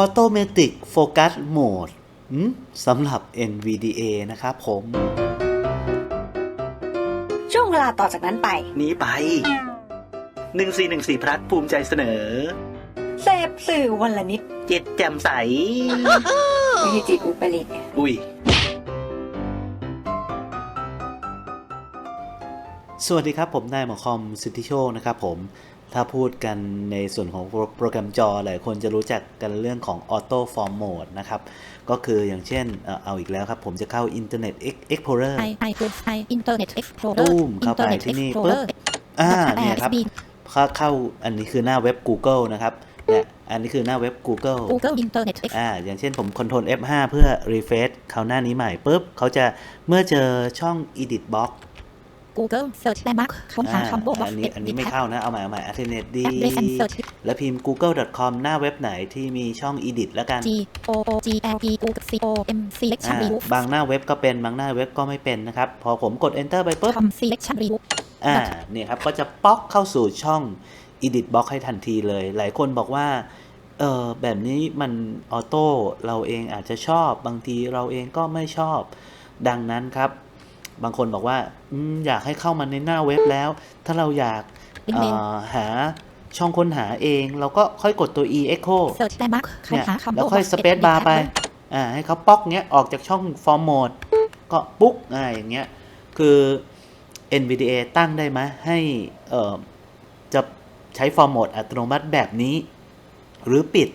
Automatic Focus Mode อืมสำหรับ NVDA นะครับผม ช่วงเวลาต่อจากนั้นไป นี้ไป 1414พลัดภูมิใจเสนอ เสพสื่อวันละนิด เจ็ดแจ่มใส วิธีจิตอุปริตอุ้ย สวัสดีครับผมนายหมอคอมสิทธิโชคนะครับผม ถ้าพูดกันในส่วนของโปรโปรแกรมจอหลายคนจะรู้จักกันเรื่องของ Auto Form Mode นะครับ ก็คืออย่างเช่นเอ่อเอาอีกแล้วครับ ผมจะเข้า Internet Ex- Explorer i i คือ i Internet Explorer ตุ้มเข้าไป Internet ที่นี่ Explorer ปุ๊บอ่าเนี่ยครับ ISB เข้าเข้าอันนี้คือหน้าเว็บ Google นะครับเนี่ยอันนี้คือหน้าเว็บ Google Google Internet Explorer อ่าอย่างเช่นผม Ctrl F5 เพื่อ refresh เขาหน้านี้ใหม่ปุ๊บเขาจะเมื่อเจอช่อง edit box Google Search Landmark ค้นหาอ่าคำบอกอันนี้อันนี้ไม่เข้านะ เอาใหม่เอาใหม่ Alternate D Address and Search แล้วพิมพ์ google.com หน้าเว็บไหนที่มีช่อง edit แล้วกัน G O O G L E Google C O M Selection อ่า Remove บางหน้าเว็บก็เป็นบางหน้าเว็บก็ไม่เป็นนะครับ พอผมกด enter ไปปุ๊บ Com Selection Remove อ่าเนี่ยครับ ก็จะป๊อกเข้าสู่ช่อง edit box ให้ทันทีเลย หลายคนบอกว่าเออแบบนี้มันออโต้เราเองอาจจะชอบบางทีเราเองก็ไม่ชอบ ดังนั้นครับ บางคนบอกว่าอมอยากให้เข้ามาในหน้าเว็บแล้ว ถ้าเราอยากลิงก์เอ่เมลอหาช่องค้นหาเอง เราก็ค่อยกดตัว e echo Search Landmark ค้นเนี่ยหาคำแล้วบอกค่อยสเปซบาร์ไปอ่าให้เขาป๊อกเงี้ยออกจากช่องฟอร์มโหมดก็ปุ๊กอ่าอย่างเงี้ยคือ NVDA ตั้งได้ไหมให้เอ่อจะใช้ฟอร์มโหมดอัตโนมัติแบบนี้ หรือปิด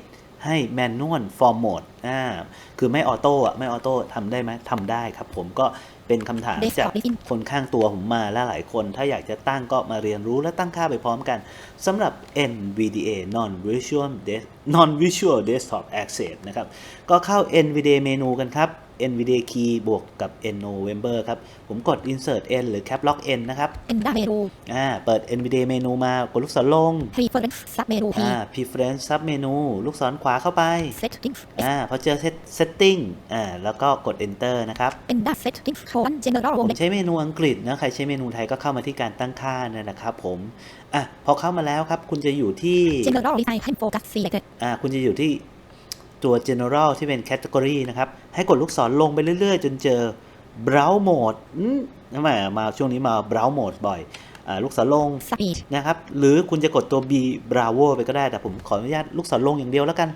ให้แมนนวลฟอร์มโหมดอ่าคือไม่ออโต้อะไม่ออโต้ทำได้ไหมทำได้ครับผมก็ เป็นคำถาม Desktop จาก Login คนข้างตัวผมมาและหลายคน ถ้าอยากจะตั้งก็มาเรียนรู้และตั้งค่าไปพร้อมกันสำหรับ NVDA Non Visual Des- Non Visual Desktop Access นะครับ ก็เข้า NVDA เมนูกันครับ NVDA Key บวกกับ N November ครับ ผมกด Insert N หรือ Cap Lock N นะครับ Enda Menu อ่าเปิด NVDA เมนูมากดลูกศรลง Preference Sub Menu P อ่า Preference Sub เมนูลูกศรขวาเข้าไป Settings อ่าพอเจอ Set- Setting อ่าแล้วก็กด Enter นะครับ Enda Settings Colon General ผม Web ใช้เมนูอังกฤษนะใครใช้เมนูไทยก็เข้ามาที่การตั้งค่าเนี่ยนะครับผมอะพอเข้ามาแล้วครับ คุณจะอยู่ที่ General Design and Focus Selected อ่าคุณจะอยู่ที่ ตัว general ที่เป็น category นะครับ ให้กดลูกศรลงไปเรื่อยๆ จนเจอ browse mode อืมทำไมมาช่วงนี้มา browse mode บ่อยอ่าลูกศรลง Speed นะครับ หรือคุณจะกดตัว b bravo ไปก็ได้ แต่ผมขออนุญาตลูกศรลงอย่างเดียวแล้วกัน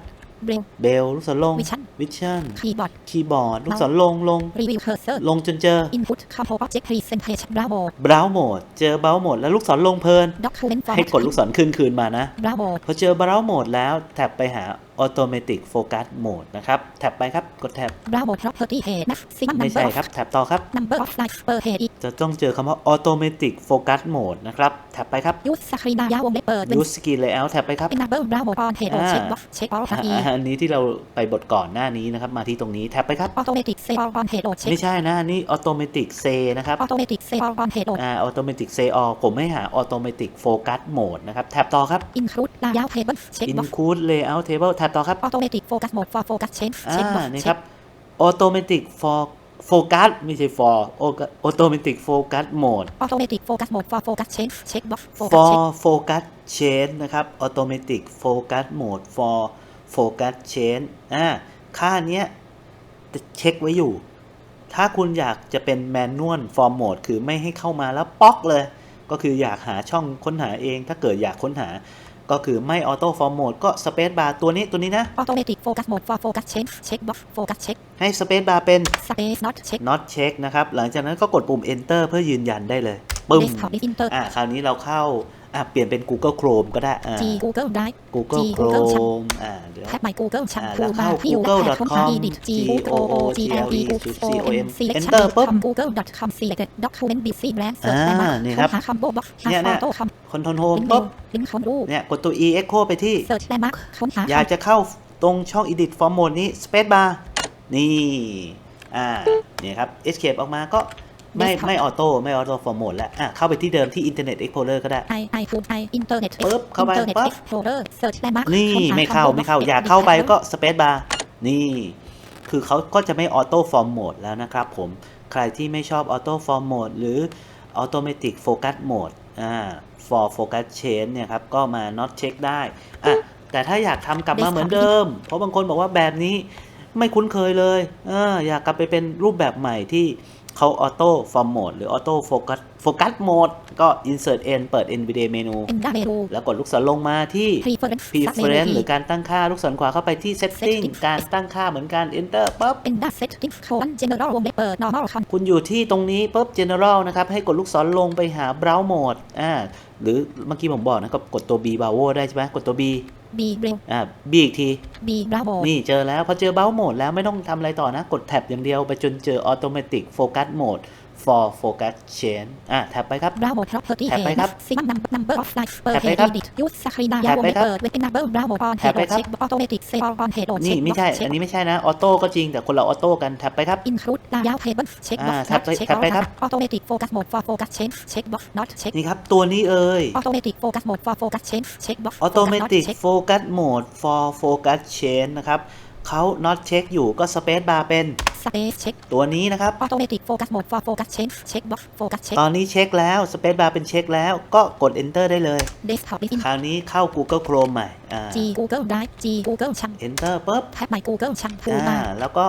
Braille bell ลูกศรลง Vision vision Keyboard คีย์บอร์ดลูกศรลงลง Review Cursor ลงจนเจอ Input Compose Object Presentation Bravo browse mode เจอ browse mode แล้วลูกศรลงเพลิน Document ให้ Format กดลูกศรขึ้นคืนมานะ Bravo พอเจอ browse mode แล้วแท็บไปหา automatic focus mode นะครับ แท็บไปครับ กดแท็บ Bravo Property Page Maximum ไม่ Number ใช่ of ครับ แท็บต่อครับ Number of Slides per page จะต้องเจอคำว่า automatic focus mode นะครับ แท็บไปครับ Use Screen ยาววงเล็บเปิด use screen layout แท็บไปครับ Enable Bravo on Page อ่า Check Box Check All อ่า Plugin อันนี้ที่เราไปบทก่อนหน้านี้นะครับ มาที่ตรงนี้แท็บไปครับ Automatic Save All on Page ไม่ Check ใช่นะอันนี่ automatic say นะครับ Automatic Save All on Page อ่า automatic say all ผมไม่หา automatic focus mode นะครับ แท็บต่อครับ Include ลายาว Table Check Box include layout table แท็บต่อครับ Automatic Focus Mode for Focus Change อ่า Check Box นี่ค Check รับ automatic for focus ไม่ใช่ for automatic focus mode Automatic Focus Mode for Focus Change Check Box Focus for Check focus change นะครับ automatic focus mode for focus change อ่าค่าเนี้ยจะเช็คไว้อยู่ ถ้าคุณอยากจะเป็น manual form mode คือไม่ให้เข้ามาแล้วป๊อกเลย ก็คืออยากหาช่องค้นหาเอง ถ้าเกิดอยากค้นหา ก็คือไม่ auto form mode ก็ space bar ตัวนี้ตัวนี้นะ Automatic Focus Mode for Focus Change Check Box Focus Check ให้ space bar เป็น Space Not Check not check นะครับ หลังจากนั้นก็กดปุ่ม enter เพื่อยืนยันได้เลยปึ้ม Desktop Inter อ่าคราวนี้เราเข้า อ่าเปลี่ยนเป็น Google Chrome ก็ได้อ่า G Google Drive Google G Google Chrome อ่าเดี๋ยวแท็บ My Google อ่า Shampoo แล้วเข้ามาที่อยู่และแท็บค้นหา google.com Edit G G O O O O G G L L E E O C O M Selection Enter ปุ๊บ com Google.com Selected Document Busy Brand Search อ่า Landmark นี่ครับค้นหาคำโบบ็อกเนี่ยเนี่ย Auto คำคอนโทรลโฮมลิงก์เมปุ๊บลลิงก์ค้นรูปเนี่ยกดตัว e echo ไปที่ Search Landmark ค้นหาอยากจะเข้าตรงช่อง edit form mode นี้ space bar นี่ อ่า เนี่ยครับ escape ออกมาก็ ไม่ Desktop ไม่ออโต้ไม่ออโต้ form mode แล้วอะเข้าไปที่เดิมที่ Internet Explorer ก็ได้ I I Food I Internet ปึ๊บเข้าไป Internet ปั๊บ Explorer Search Landmark นี่ค้หไม่เข้าคำไม่เข้า Box อยากเข้าไปก็ space bar นี่คือเขาก็จะไม่ออโต้ฟอร์มโหมดแล้วนะครับผมใครที่ไม่ชอบออโต้ฟอร์มโหมดหรือ automatic focus mode อ่า for focus change เนี่ยครับ ก็มา not check ได้อะแต่ถ้าอยากทำกลับมา Base เหมือนเดิม เพราะบางคนบอกว่าแบบนี้ไม่คุ้นเคยเลยเอออยากกลับไปเป็นรูปแบบใหม่ที่ เขาออโต้ฟอร์มโหมดหรือออโต้โฟกัสโฟกัสโหมดก็ insert n เปิด nvidia เมนูเอ็นดาเมนูแล้วกดลูกศรลงมาที่ preference preference หรือการตั้งค่าลูกศรขวาเข้าไปที่ setting Setting การตั้งค่าเหมือนกัน enter ปั๊บเอ็นดา setting โคน general วงเล็บเปิด normal คอนคุณอยู่ที่ตรงนี้ปุ๊บ general นะครับ ให้กดลูกศรลงไปหา browse mode อ่าหรือเมื่อกี้ผมบอกนะก็กดตัว B browse ได้ใช่ไหมกดตัว B B เร็วอ่า B อีกที B bravo นี่เจอแล้วพอเจอ browse mode แล้วไม่ต้องทำอะไรต่อนะ กดแท็บอย่างเดียวไปจนเจอ automatic focus mode for focus change อ่าแท็บไปครับ bravo property แท็บไปครับ maximum number number of slides per แท็บไป page ครับ edit use screen ดาแท็บวงไปเล็บครับเปิด with number bravo on แท็บ head ไปครับ check automatic save on head นี่ check ไม่ใช่ box อัน check นี้ไม่ใช่นะ ออโต้ก็จริงแต่คนละออโต้กันแท็บไปครับ include ดาวยาว table check อ่า box แท็บ not ไป check แท็บไปครับ all automatic focus mode for focus change check box not check นี่ครับ ตัวนี้เอ่ย automatic focus mode for focus change check box focus not automatic check focus mode for focus change นะครับเขา not check อยู่ก็ space bar เป็น space check ตัวนี้นะครับ automatic focus mode for focus change check box focus check ตอนนี้เช็คแล้ว space bar เป็นเช็คแล้วก็กด enter ได้เลย desktop is in คราวนี้เข้า Google Chrome ใหม่อ่า G Google Drive G Google ชัง enter ปุ๊บแท็บ My Google ชังพูอ่ามาแล้วก็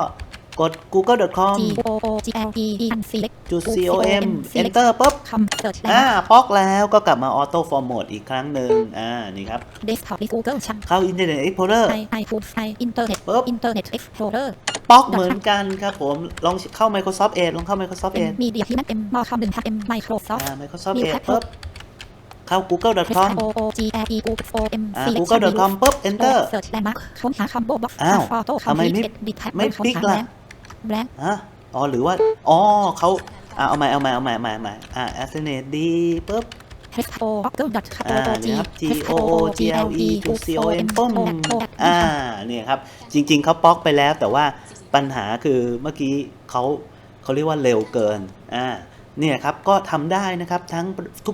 กด google.com G O O G L E E N select จุด com select enter ปุ๊บ com search อ่าแล้วป๊อกแล้วก็กลับมา auto format อีกครั้งหนึ่งอ่า นี่ครับ desktop is Google ชังเข้า Internet Explorer i iTunes i Internet ปุ๊บ Internet Explorer ป๊อกเหมือนกันครับผม ลองเข้า Microsoft Edge ลองเข้า Microsoft M Edge Media ที่นั่น M มอคอมหนึ่งทับ M Microsoft อ่า Microsoft New Edge tab ปุ๊บ เข้า google.com O O G L E Google O M อ่า select google.com ปุ๊บ enter search landmark ค้นหา combo box อ้าว photo ทำไมไม่ complete edit tab ไม่ค้นพลิกหาล่ะ แบรนด์ฮะอ๋อหรือว่า อ๋อเขาอ่าเอาใหม่เอาใหม่เอาใหม่เอาใหม่เอาใหม่อ่า Alternate ดีปุ๊บ H O Google dot O อ่า O G นี่ครับ G H O O G L E to C O M ปุ้มอ่าเนี่ยครับ จริง ๆเขาป๊อกไปแล้วแต่ว่าปัญหาคือเมื่อกี้เขาเขาเรียกว่าเร็วเกินอ่าเนี่ยครับ ก็ทำได้นะครับทั้ง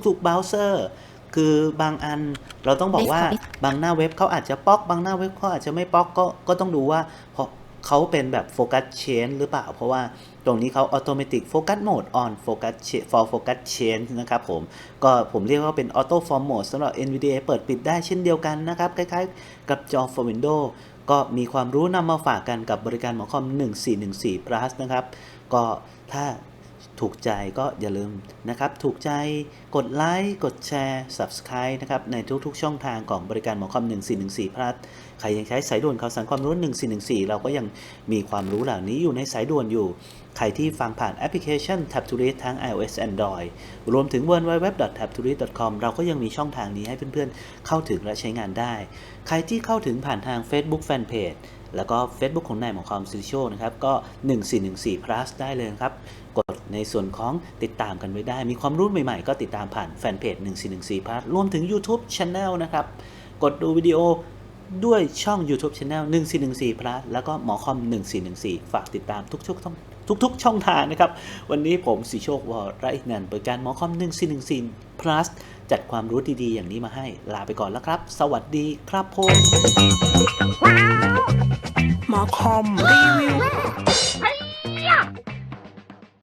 ทุกๆเบราว์เซอร์คือบางอันเราต้องบอกว่าบางหน้าเว็บเขาอาจจะป๊อก บางหน้าเว็บเขาอาจจะไม่ป๊อกก็ก็ต้องดูว่าเพราะ เขาเป็นแบบโฟกัสเชนหรือเปล่า เพราะว่าตรงนี้เขา automatic focus mode on focus cha- for focus change นะครับผม ก็ผมเรียกว่าเป็น auto form mode สำหรับ NVDA เปิดปิดได้เช่นเดียวกันนะครับ คล้ายๆ กับจอ for Windows ก็มีความรู้นำมาฝากกันกับบริการหมอคอม 1414 plus นะครับ ก็ถ้า ถูกใจก็อย่าลืมนะครับ ถูกใจกดไลค์กดแชร์ subscribe นะครับ ในทุกๆ ช่องทางของบริการหมอคอม 1414 plus ใครยังใช้สายด่วนข่าวสารความรู้ 1414 เราก็ยังมีความรู้เหล่านี้อยู่ในสายด่วนอยู่ ใครที่ฟังผ่านแอปพลิเคชัน Tab to Read ทั้ง iOS Android รวมถึง www.tabtoread.com เราก็ยังมีช่องทางนี้ให้เพื่อนๆ เข้าถึงและใช้งานได้ ใครที่เข้าถึงผ่านทาง Facebook Fanpage แล้วก็ Facebook ของนายหมอคอมซิโชนะครับก็ 1414 plus ได้เลยครับกด ในส่วนของติดตามกันไว้ได้ มีความรู้ใหม่ๆ ก็ติดตามผ่านแฟนเพจ1414 plus รวมถึง YouTube Channel นะครับ กดดูวิดีโอด้วยช่อง YouTube Channel 1414 plus แล้วก็หมอคอม 1414 ฝากติดตามทุกๆช่องทุกๆ ช่องทางนะครับ วันนี้ผมสีโชควรอินันท์เปิดการหมอคอม 1414 plus จัดความรู้ดีๆ อย่างนี้มาให้ลาไปก่อนแล้วครับ สวัสดีครับผมหมอคอมรีวิว